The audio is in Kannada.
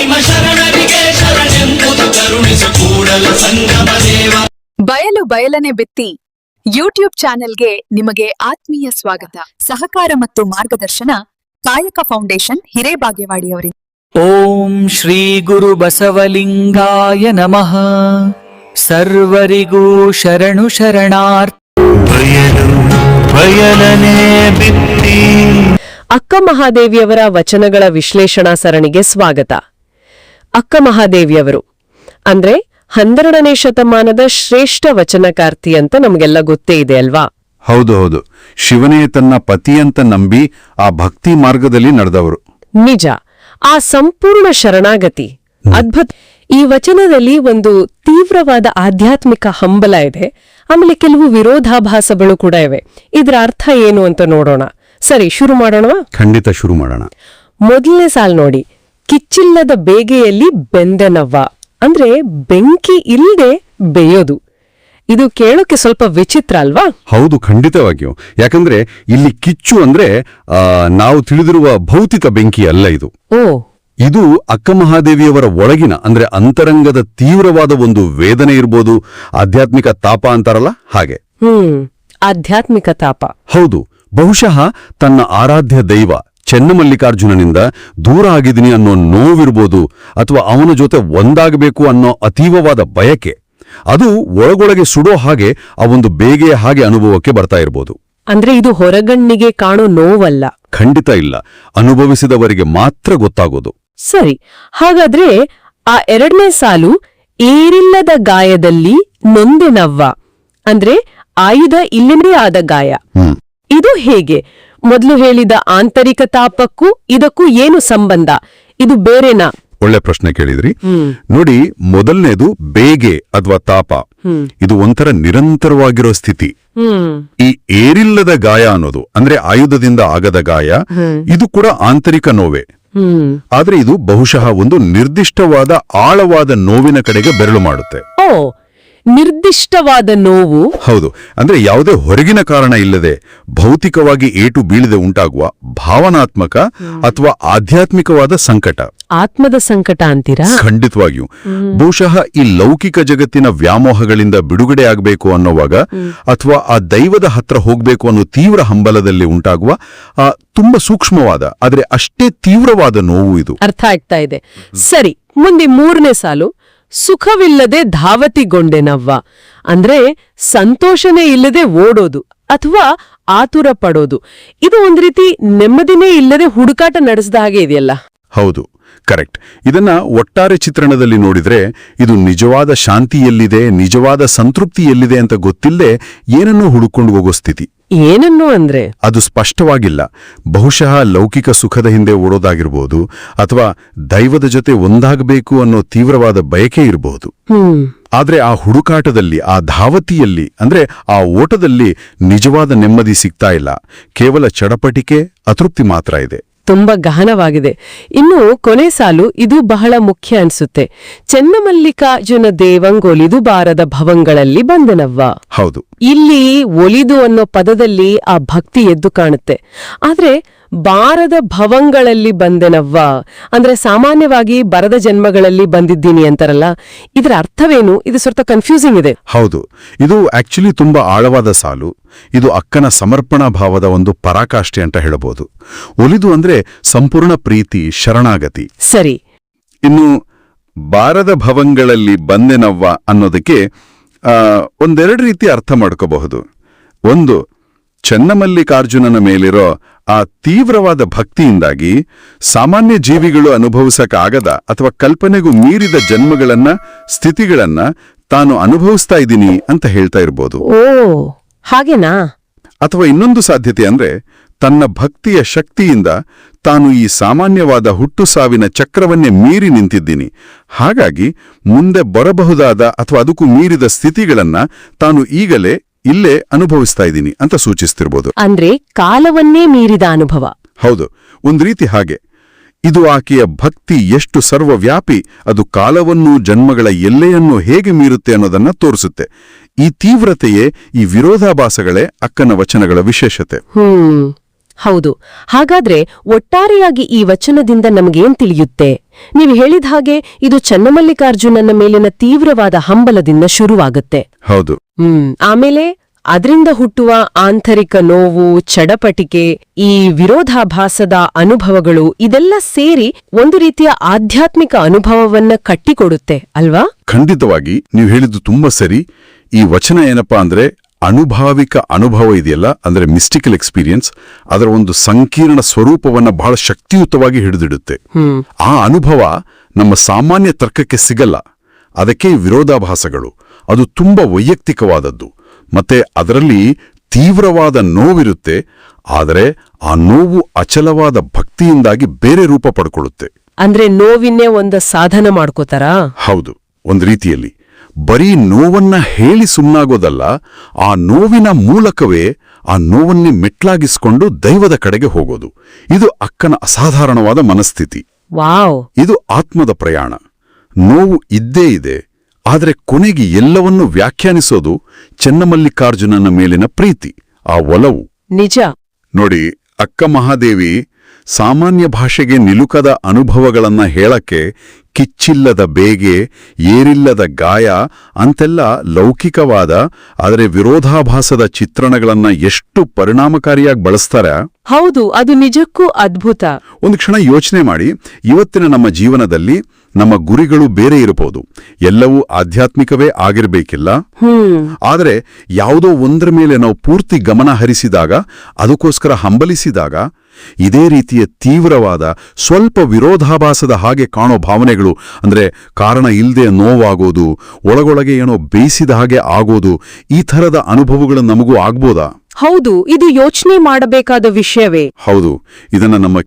ನಿಮ್ಮ ಶರಣರಿಗೆ ಶರಣೆಂಬುದು ಕರುಣಿಸು ಕೂಡಲ ಸಂಗಮ ದೇವ. ಬಯಲು ಬಯಲನೆ ಬಿತ್ತಿ ಯೂಟ್ಯೂಬ್ ಚಾನೆಲ್ಗೆ ನಿಮಗೆ ಆತ್ಮೀಯ ಸ್ವಾಗತ. ಸಹಕಾರ ಮತ್ತು ಮಾರ್ಗದರ್ಶನ ಕಾಯಕ ಫೌಂಡೇಶನ್ ಹಿರೇಬಾಗೇವಾಡಿಯವರಿಂದ. ಓಂ ಶ್ರೀ ಗುರು ಬಸವಲಿಂಗಾಯ ನಮಃ. ಸರ್ವರಿಗೂ ಶರಣು ಶರಣಾರ್ಥ. ಬಯಲು ಬಯಲನೆ ಬಿತ್ತಿ. ಅಕ್ಕ ಮಹಾದೇವಿಯವರ ವಚನಗಳ ವಿಶ್ಲೇಷಣಾ ಸರಣಿಗೆ ಸ್ವಾಗತ. ಅಕ್ಕ ಮಹಾದೇವಿಯವರು. ಅಂದ್ರೆ ಹನ್ನೆರಡನೇ ಶತಮಾನದ ಶ್ರೇಷ್ಠ ವಚನಕಾರ್ತಿ ಅಂತ ನಮಗೆಲ್ಲ ಗೊತ್ತೇ ಇದೆ ಅಲ್ವಾ? ಹೌದು ಹೌದು. ಶಿವನೇ ತನ್ನ ಪತಿಯಂತ ನಂಬಿ ಆ ಭಕ್ತಿ ಮಾರ್ಗದಲ್ಲಿ ನಡೆದವರು. ನಿಜ. ಆ ಸಂಪೂರ್ಣ ಶರಣಾಗತಿ. ಅದ್ಭುತ. ಈ ವಚನದಲ್ಲಿ ಒಂದು ತೀವ್ರವಾದ ಆಧ್ಯಾತ್ಮಿಕ ಹಂಬಲ ಇದೆ. ಆಮೇಲೆ ಕೆಲವು ವಿರೋಧಾಭಾಸಗಳು ಕೂಡ ಇವೆ. ಇದರ ಅರ್ಥ ಏನು ಅಂತ ನೋಡೋಣ. ಸರಿ ಶುರು ಮಾಡೋಣ ಖಂಡಿತ ಶುರು ಮಾಡೋಣ. ಮೊದಲನೇ ಸಾಲ್ ನೋಡಿ. ಕಿಚ್ಚಿಲ್ಲದ ಬೇಗೆಯಲ್ಲಿ ಬೆಂದೆನವ್ವ ಅಂದ್ರೆ ಬೆಂಕಿ ಇಲ್ಲದೆ ಬೇಯೋದು. ಇದು ಕೇಳೋಕೆ ಸ್ವಲ್ಪ ವಿಚಿತ್ರ ಅಲ್ವಾ? ಹೌದು ಖಂಡಿತವಾಗಿಯೂ. ಯಾಕಂದ್ರೆ ಇಲ್ಲಿ ಕಿಚ್ಚು ಅಂದ್ರೆ ಆ, ನಾವು ತಿಳಿದಿರುವ ಭೌತಿಕ ಬೆಂಕಿ ಅಲ್ಲ ಇದು. ಓ. ಇದು ಅಕ್ಕ ಮಹಾದೇವಿಯವರ ಒಳಗಿನ ಅಂದ್ರೆ ಅಂತರಂಗದ ತೀವ್ರವಾದ ಒಂದು ವೇದನೆ ಇರ್ಬೋದು. ಆಧ್ಯಾತ್ಮಿಕ ತಾಪ ಅಂತಾರಲ್ಲ ಹಾಗೆ. ಹ್ಮ್ ಆಧ್ಯಾತ್ಮಿಕ ತಾಪ. ಹೌದು ಬಹುಶಃ ತನ್ನ ಆರಾಧ್ಯ ದೈವ ಚೆನ್ನಮಲ್ಲಿಕಾರ್ಜುನನಿಂದ ದೂರ ಆಗಿದ್ದೀನಿ ಅನ್ನೋ ನೋವಿರ್ಬೋದು ಅಥವಾ ಅವನ ಜೊತೆ ಒಂದಾಗಬೇಕು ಅನ್ನೋ ಅತೀವವಾದ ಬಯಕೆ. ಅದು ಒಳಗೊಳಗೆ ಸುಡೋ ಹಾಗೆ ಆ ಒಂದು ಬೇಗೆಯ ಹಾಗೆ ಅನುಭವಕ್ಕೆ ಬರ್ತಾ ಇರ್ಬೋದು. ಅಂದ್ರೆ ಇದು ಹೊರಗಣ್ಣಿಗೆ ಕಾಣೋ ನೋವಲ್ಲ. ಖಂಡಿತ ಇಲ್ಲ. ಅನುಭವಿಸಿದವರಿಗೆ ಮಾತ್ರ ಗೊತ್ತಾಗೋದು. ಸರಿ. ಹಾಗಾದ್ರೆ ಆ ಎರಡನೇ ಸಾಲು ಏರಿಲ್ಲದ ಗಾಯದಲ್ಲಿ ನೊಂದೆ ನವ್ವ. ಅಂದ್ರೆ ಆಯುಧ ಇಲ್ಲಿಂದೇ ಆದ ಗಾಯ. ಇದು ಹೇಗೆ? ಮೊದಲು ಹೇಳಿದ ಆಂತರಿಕ ತಾಪಕ್ಕೂ ಇದಕ್ಕೂ ಏನು ಸಂಬಂಧ? ಇದು ಬೇರೆನಾ? ಒಳ್ಳೆ ಪ್ರಶ್ನೆ ಕೇಳಿದ್ರಿ. ನೋಡಿ ಮೊದಲನೇದು ಬೇಗೆ ಅಥವಾ ತಾಪ. ಇದು ಒಂಥರ ನಿರಂತರವಾಗಿರೋ ಸ್ಥಿತಿ. ಈ ಏರಿಲ್ಲದ ಗಾಯ ಅನ್ನೋದು ಅಂದ್ರೆ ಆಯುಧದಿಂದ ಆಗದ ಗಾಯ ಇದು ಕೂಡ ಆಂತರಿಕ ನೋವೆ. ಆದ್ರೆ ಇದು ಬಹುಶಃ ಒಂದು ನಿರ್ದಿಷ್ಟವಾದ ಆಳವಾದ ನೋವಿನ ಕಡೆಗೆ ಬೆರಳು ಮಾಡುತ್ತೆ. ಓ ನಿರ್ದಿಷ್ಟವಾದ ನೋವು. ಹೌದು. ಅಂದ್ರೆ ಯಾವುದೇ ಹೊರಗಿನ ಕಾರಣ ಇಲ್ಲದೆ ಭೌತಿಕವಾಗಿ ಏಟು ಬೀಳದೆ ಉಂಟಾಗುವ ಭಾವನಾತ್ಮಕ ಅಥವಾ ಆಧ್ಯಾತ್ಮಿಕವಾದ ಸಂಕಟ. ಆತ್ಮದ ಸಂಕಟ ಅಂತೀರಾ? ಖಂಡಿತವಾಗಿಯೂ. ಬಹುಶಃ ಈ ಲೌಕಿಕ ಜಗತ್ತಿನ ವ್ಯಾಮೋಹಗಳಿಂದ ಬಿಡುಗಡೆ ಆಗಬೇಕು ಅನ್ನೋವಾಗ ಅಥವಾ ಆ ದೈವದ ಹತ್ರ ಹೋಗ್ಬೇಕು ಅನ್ನೋ ತೀವ್ರ ಹಂಬಲದಲ್ಲಿ ಉಂಟಾಗುವ ಆ ತುಂಬಾ ಸೂಕ್ಷ್ಮವಾದ ಆದ್ರೆ ಅಷ್ಟೇ ತೀವ್ರವಾದ ನೋವು ಇದು. ಅರ್ಥ ಆಗ್ತಾ ಇದೆ. ಸರಿ ಮುಂದೆ ಮೂರನೇ ಸಾಲು. ಸುಖವಿಲ್ಲದೆ ಧಾವತಿಗೊಂಡೆನವ್ವ. ಅಂದ್ರೆ ಸಂತೋಷನೇ ಇಲ್ಲದೆ ಓಡೋದು ಅಥವಾ ಆತುರ ಪಡೋದು. ಇದು ಒಂದ್ ರೀತಿ ನೆಮ್ಮದಿನೇ ಇಲ್ಲದೆ ಹುಡುಕಾಟ ನಡೆಸಿದ ಹಾಗೆ ಇದೆಯಲ್ಲ? ಹೌದು, ಕರೆಕ್ಟ್. ಇದನ್ನ ಒಟ್ಟಾರೆ ಚಿತ್ರಣದಲ್ಲಿ ನೋಡಿದ್ರೆ ಇದು ನಿಜವಾದ ಶಾಂತಿ ಎಲ್ಲಿದೆ ನಿಜವಾದ ಸಂತೃಪ್ತಿ ಎಲ್ಲಿದೆ ಅಂತ ಗೊತ್ತಿಲ್ಲದೆ ಏನನ್ನೂ ಹುಡುಕೊಂಡು ಹೋಗೋ ಸ್ಥಿತಿ. ಏನನ್ನು ಅಂದ್ರೆ? ಅದು ಸ್ಪಷ್ಟವಾಗಿಲ್ಲ. ಬಹುಶಃ ಲೌಕಿಕ ಸುಖದ ಹಿಂದೆ ಓಡೋದಾಗಿರ್ಬೋದು ಅಥವಾ ದೈವದ ಜೊತೆ ಒಂದಾಗಬೇಕು ಅನ್ನೋ ತೀವ್ರವಾದ ಬಯಕೆ ಇರಬಹುದು ಆದ್ರೆ ಆ ಹುಡುಕಾಟದಲ್ಲಿ ಆ ಧಾವತಿಯಲ್ಲಿ ಅಂದ್ರೆ ಆ ಓಟದಲ್ಲಿ ನಿಜವಾದ ನೆಮ್ಮದಿ ಸಿಗ್ತಾ ಇಲ್ಲ. ಕೇವಲ ಚಡಪಟಿಕೆ ಅತೃಪ್ತಿ ಮಾತ್ರ ಇದೆ. ತುಂಬಾ ಗಹನವಾಗಿದೆ. ಇನ್ನು ಕೊನೆ ಸಾಲು ಇದು ಬಹಳ ಮುಖ್ಯ ಅನ್ಸುತ್ತೆ. ಚೆನ್ನಮಲ್ಲಿಕಾರ್ಜುನ ದೇವಂಗೊಲಿದು ಬಾರದ ಭವಂಗಳಲ್ಲಿ ಬಂದನವ್ವ ಹೌದು. ಇಲ್ಲಿ ಒಲಿದು ಅನ್ನೋ ಪದದಲ್ಲಿ ಆ ಭಕ್ತಿ ಎದ್ದು ಕಾಣುತ್ತೆ. ಆದ್ರೆ ಬಾರದ ಭವಂಗಳಲ್ಲಿ ಬಂದೆನವ್ವ. ಅಂದ್ರೆ ಸಾಮಾನ್ಯವಾಗಿ ಬರದ ಜನ್ಮಗಳಲ್ಲಿ ಬಂದಿದ್ದೀನಿ ಅಂತಾರಲ್ಲ ಇದರ ಅರ್ಥವೇನು? ಇದು ಸ್ವಲ್ಪ ಕನ್ಫ್ಯೂಸಿಂಗ್ ಇದೆ. ಹೌದು ಇದು ಆಕ್ಚುಲಿ ತುಂಬಾ ಆಳವಾದ ಸಾಲು. ಇದು ಅಕ್ಕನ ಸಮರ್ಪಣಾ ಭಾವದ ಒಂದು ಪರಾಕಾಷ್ಠೆ ಅಂತ ಹೇಳಬಹುದು. ಒಲಿದು ಅಂದ್ರೆ ಸಂಪೂರ್ಣ ಪ್ರೀತಿ ಶರಣಾಗತಿ. ಸರಿ. ಇನ್ನು ಬಾರದ ಭವಂಗಳಲ್ಲಿ ಬಂದೆನವ್ವ ಅನ್ನೋದಕ್ಕೆ ಒಂದೆರಡು ರೀತಿ ಅರ್ಥ ಮಾಡ್ಕೋಬಹುದು. ಒಂದು ಚೆನ್ನಮಲ್ಲಿಕಾರ್ಜುನನ ಮೇಲಿರೋ ಆ ತೀವ್ರವಾದ ಭಕ್ತಿಯಿಂದಾಗಿ ಸಾಮಾನ್ಯ ಜೀವಿಗಳು ಅನುಭವಿಸಕ್ಕಾಗದ ಅಥವಾ ಕಲ್ಪನೆಗೂ ಮೀರಿದ ಜನ್ಮಗಳನ್ನ ಸ್ಥಿತಿಗಳನ್ನ ತಾನು ಅನುಭವಿಸ್ತಾ ಇದ್ದೀನಿ ಅಂತ ಹೇಳ್ತಾ ಇರ್ಬೋದು. ಓ ಹಾಗೇನಾ? ಅಥವಾ ಇನ್ನೊಂದು ಸಾಧ್ಯತೆ ಅಂದ್ರೆ ತನ್ನ ಭಕ್ತಿಯ ಶಕ್ತಿಯಿಂದ ತಾನು ಈ ಸಾಮಾನ್ಯವಾದ ಹುಟ್ಟು ಸಾವಿನ ಚಕ್ರವನ್ನೇ ಮೀರಿ ನಿಂತಿದ್ದೀನಿ. ಹಾಗಾಗಿ ಮುಂದೆ ಬರಬಹುದಾದ ಅಥವಾ ಅದಕ್ಕೂ ಮೀರಿದ ಸ್ಥಿತಿಗಳನ್ನ ತಾನು ಈಗಲೇ ಇಲ್ಲೇ ಅನುಭವಿಸ್ತಾ ಇದ್ದೀನಿ ಅಂತ ಸೂಚಿಸ್ತಿರ್ಬೋದು. ಅಂದ್ರೆ ಕಾಲವನ್ನೇ ಮೀರಿದ ಅನುಭವ. ಹೌದು ಒಂದು ರೀತಿ ಹಾಗೆ. ಇದು ಆಕೆಯ ಭಕ್ತಿ ಎಷ್ಟು ಸರ್ವವ್ಯಾಪಿ ಅದು ಕಾಲವನ್ನೂ ಜನ್ಮಗಳ ಎಲ್ಲೆಯನ್ನು ಹೇಗೆ ಮೀರುತ್ತೆ ಅನ್ನೋದನ್ನ ತೋರಿಸುತ್ತೆ. ಈ ತೀವ್ರತೆಯೇ ಈ ವಿರೋಧಾಭಾಸಗಳೇ ಅಕ್ಕನ ವಚನಗಳ ವಿಶೇಷತೆ. ಹ್ಮ್. ಹೌದು ಹಾಗಾದ್ರೆ ಒಟ್ಟಾರೆಯಾಗಿ ಈ ವಚನದಿಂದ ನಮಗೇನ್ ತಿಳಿಯುತ್ತೆ? ನೀವು ಹೇಳಿದ ಹಾಗೆ ಇದು ಚನ್ನಮಲ್ಲಿಕಾರ್ಜುನನ ಮೇಲಿನ ತೀವ್ರವಾದ ಹಂಬಲದಿಂದ ಶುರುವಾಗುತ್ತೆ. ಹೌದು. ಹ್ಮ್ ಆಮೇಲೆ ಅದರಿಂದ ಹುಟ್ಟುವ ಆಂತರಿಕ ನೋವು ಚಡಪಟಿಕೆ ಈ ವಿರೋಧಾಭಾಸದ ಅನುಭವಗಳು ಇದೆಲ್ಲ ಸೇರಿ ಒಂದು ರೀತಿಯ ಆಧ್ಯಾತ್ಮಿಕ ಅನುಭವವನ್ನ ಕಟ್ಟಿಕೊಡುತ್ತೆ ಅಲ್ವಾ? ಖಂಡಿತವಾಗಿ ನೀವು ಹೇಳಿದ್ದು ತುಂಬಾ ಸರಿ. ಈ ವಚನ ಏನಪ್ಪಾ ಅಂದ್ರೆ ಅನುಭಾವಿಕ ಅನುಭವ ಇದೆಯಲ್ಲ ಅಂದ್ರೆ ಮಿಸ್ಟಿಕಲ್ ಎಕ್ಸ್ಪೀರಿಯನ್ಸ್ ಅದರ ಒಂದು ಸಂಕೀರ್ಣ ಸ್ವರೂಪವನ್ನ ಬಹಳ ಶಕ್ತಿಯುತವಾಗಿ ಹಿಡಿದಿಡುತ್ತೆ. ಆ ಅನುಭವ ನಮ್ಮ ಸಾಮಾನ್ಯ ತರ್ಕಕ್ಕೆ ಸಿಗಲ್ಲ. ಅದಕ್ಕೆ ವಿರೋಧಾಭಾಸಗಳು. ಅದು ತುಂಬಾ ವೈಯಕ್ತಿಕವಾದದ್ದು. ಮತ್ತೆ ಅದರಲ್ಲಿ ತೀವ್ರವಾದ ನೋವಿರುತ್ತೆ. ಆದರೆ ಆ ನೋವು ಅಚಲವಾದ ಭಕ್ತಿಯಿಂದಾಗಿ ಬೇರೆ ರೂಪ ಪಡ್ಕೊಳ್ಳುತ್ತೆ. ಅಂದ್ರೆ ನೋವಿನ್ನೇ ಒಂದು ಸಾಧನ ಮಾಡ್ಕೋತಾರಾ? ಹೌದು. ಒಂದು ರೀತಿಯಲ್ಲಿ. ಬರೀ ನೋವನ್ನ ಹೇಳಿ ಸುಮ್ಮನಾಗೋದಲ್ಲ ಆ ನೋವಿನ ಮೂಲಕವೇ ಆ ನೋವನ್ನೇ ಮೆಟ್ಲಾಗಿಸ್ಕೊಂಡು ದೈವದ ಕಡೆಗೆ ಹೋಗೋದು. ಇದು ಅಕ್ಕನ ಅಸಾಧಾರಣವಾದ ಮನಸ್ಥಿತಿ. ವಾವ್. ಇದು ಆತ್ಮದ ಪ್ರಯಾಣ. ನೋವು ಇದ್ದೇ ಇದೆ ಆದರೆ ಕೊನೆಗೆ ಎಲ್ಲವನ್ನೂ ವ್ಯಾಖ್ಯಾನಿಸೋದು ಚೆನ್ನಮಲ್ಲಿಕಾರ್ಜುನನ ಮೇಲಿನ ಪ್ರೀತಿ ಆ ಒಲವು. ನಿಜ. ನೋಡಿ ಅಕ್ಕ ಮಹಾದೇವಿ ಸಾಮಾನ್ಯ ಭಾಷೆಗೆ ನಿಲುಕದ ಅನುಭವಗಳನ್ನ ಹೇಳಕ್ಕೆ ಕಿಚ್ಚಿಲ್ಲದ ಬೇಗೆ ಏರಿಲ್ಲದ ಗಾಯ ಅಂತೆಲ್ಲ ಲೌಕಿಕವಾದ ಆದರೆ ವಿರೋಧಾಭಾಸದ ಚಿತ್ರಣಗಳನ್ನ ಎಷ್ಟು ಪರಿಣಾಮಕಾರಿಯಾಗಿ ಬಳಸ್ತಾರೆ? ಹೌದು ಅದು ನಿಜಕ್ಕೂ ಅದ್ಭುತ. ಒಂದು ಕ್ಷಣ ಯೋಚನೆ ಮಾಡಿ ಇವತ್ತಿನ ನಮ್ಮ ಜೀವನದಲ್ಲಿ ನಮ್ಮ ಗುರಿಗಳು ಬೇರೆ ಇರಬಹುದು. ಎಲ್ಲವೂ ಆಧ್ಯಾತ್ಮಿಕವೇ ಆಗಿರಬೇಕಿಲ್ಲ. ಆದರೆ ಯಾವುದೋ ಒಂದರ ಮೇಲೆ ನಾವು ಪೂರ್ತಿ ಗಮನ ಹರಿಸಿದಾಗ ಅದಕ್ಕೋಸ್ಕರ ಹಂಬಲಿಸಿದಾಗ ಇದೇ ರೀತಿಯ ತೀವ್ರವಾದ ಸ್ವಲ್ಪ ವಿರೋಧಾಭಾಸದ ಹಾಗೆ ಕಾಣೋ ಭಾವನೆಗಳು ಅಂದ್ರೆ ಕಾರಣ ಇಲ್ಲದೆ ನೋವಾಗೋದು ಒಳಗೊಳಗೆ ಏನೋ ಬೇಯಿಸಿದ ಹಾಗೆ ಆಗೋದು ಈ ಥರದ ಅನುಭವಗಳು ನಮಗೂ ಆಗ್ಬೋದಾ? ಹೌದು ಇದು ಯೋಚನೆ ಮಾಡಬೇಕಾದ ವಿಷಯವೇ. ಹೌದು ಇದನ್ನ ನಮ್ಮ